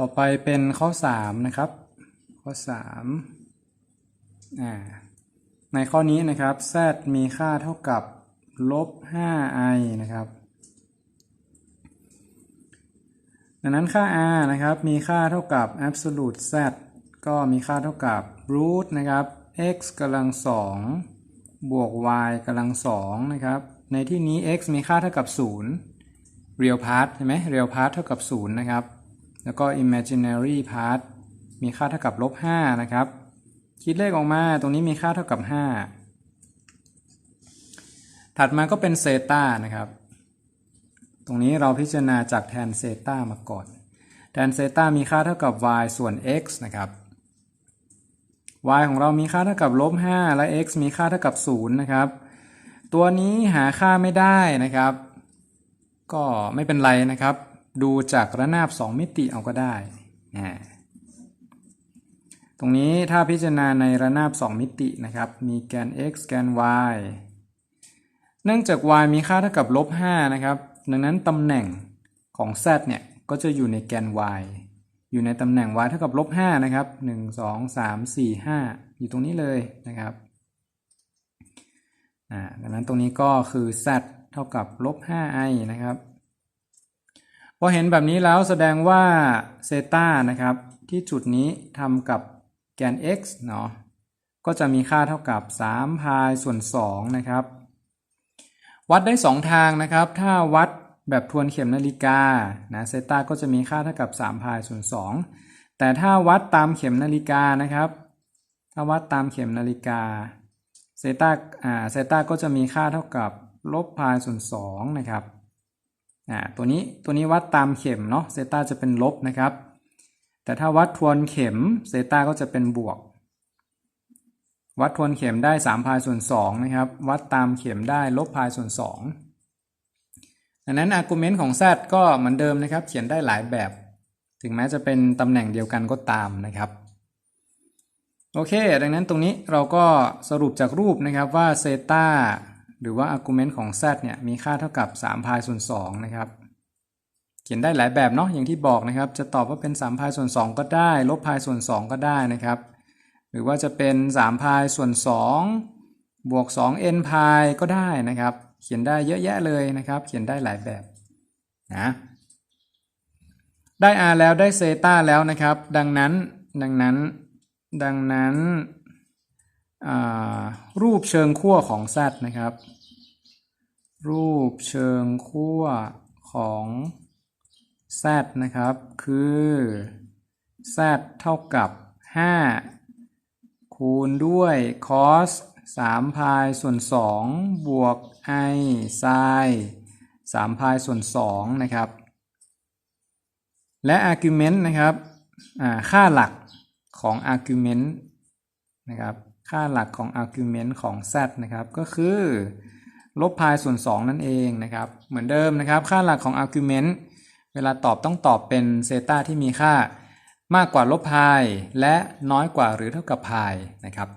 ต่อไปเป็นข้อ 3 นะครับ ข้อ3อ่าในข้อนี้นะครับ z มีค่าเท่ากับลบ 5i นะครับ ดังนั้นค่า r นะครับ มีค่าเท่ากับ absolute z ก็มีค่าเท่ากับ root นะครับ x กำลัง2บวก y กำลัง2นะครับ ในที่นี้ x มีค่าเท่ากับ 0 real part ใช่ไหม real part เท่ากับ 0 นะครับ แล้วก็ imaginary part มีค่าเท่ากับลบ5นะครับ คิดเลขออกมาตรงนี้มีค่าเท่ากับ 5 ถัดมาก็เป็นเซตานะครับ ตรงนี้เราพิจารณาจากแทนเซตามาก่อน แทนเซตามีค่าเท่ากับ y ส่วน x นะครับ y ของเรามีค่าเท่ากับลบ5และ x มีค่าเท่ากับ0นะครับ ตัวนี้หาค่าไม่ได้นะครับ ก็ไม่เป็นไรนะครับ ดูจากระนาบ 2 มิติเอาก็ได้นะตรงนี้ถ้าพิจารณาในระนาบ 2 มิตินะครับ มีแกน x แกน y เนื่องจาก y มีค่าเท่ากับลบ5นะครับ ดังนั้นตำแหน่งของ z เนี่ย ก็จะอยู่ในแกน y อยู่ในตำแหน่ง y เท่ากับลบ5นะครับ 1 2 3 4 5 อยู่ตรงนี้เลยนะครับดังนั้นตรงนี้ก็คือ z เท่ากับลบ 5i นะครับ พอเห็นแบบนี้แล้วแสดงว่าเซตานะครับที่จุดนี้ทำกับแกน x เนาะก็จะมีค่าเท่ากับ3พายส่วน2นะครับ วัดได้ 2 ทางนะครับ ถ้าวัดแบบทวนเข็มนาฬิกานะเซตาก็จะมีค่าเท่ากับ3พายส่วน2แต่ถ้าวัดตามเข็มนาฬิกานะครับ ถ้าวัดตามเข็มนาฬิกาเซตาอ่าเซตาก็จะมีค่าเท่ากับลบพายส่วน2นะครับ อ่าตัวนี้ตัวนี้วัดตามเข็มเนาะเซต้าจะเป็นลบนะครับ แต่ถ้าวัดทวนเข็มเซต้าก็จะเป็นบวก วัดทวนเข็มได้3พายส่วน2นะครับวัดตามเข็มได้ลบพายส่วน2ดังนั้นอาร์กุเมนต์ของ z ก็เหมือนเดิมนะครับ เขียนได้หลายแบบ ถึงแม้จะเป็นตำแหน่งเดียวกันก็ตามนะครับโอเค ดังนั้นตรงนี้เราก็สรุปจากรูปนะครับว่าเซต้า รือว่าอาร์กุเมนต์ของ z เนี่ยมีค่าเท่ากับ3พายส่วน2นะครับเขียนได้หลายแบบเนาะอย่างที่บอกนะครับ จะตอบว่าเป็น3พายส่วน 2 ก็ได้ ลบพายส่วน 2 ก็ได้นะครับ หรือว่าจะเป็น3พายส่วน 2 บวก 2 n พายก็ได้นะครับ เขียนได้เยอะแยะเลยนะครับ เขียนได้หลายแบบนะได้ r แล้วได้เซตาแล้วนะครับ ดังนั้นดังนั้นดังนั้นรูปเชิงขั้วของ z นะครับ รูปเชิงขั้วของ z นะครับ คือ z เท่ากับ 5 คูณด้วย cos 3พายส่วน 2 บวก i sin 3พายส่วน 2 นะครับ และ argument นะครับ ค่าหลักของ argument นะครับ ค่าหลักของ argument ของ z นะครับ ก็คือ ลบพายส่วน 2 นั่นเองนะครับ เหมือนเดิมนะครับ ค่าหลักของ argument เวลาตอบต้องตอบเป็นเซตาที่มีค่ามากกว่าลบพายและน้อยกว่าหรือเท่ากับพายนะครับ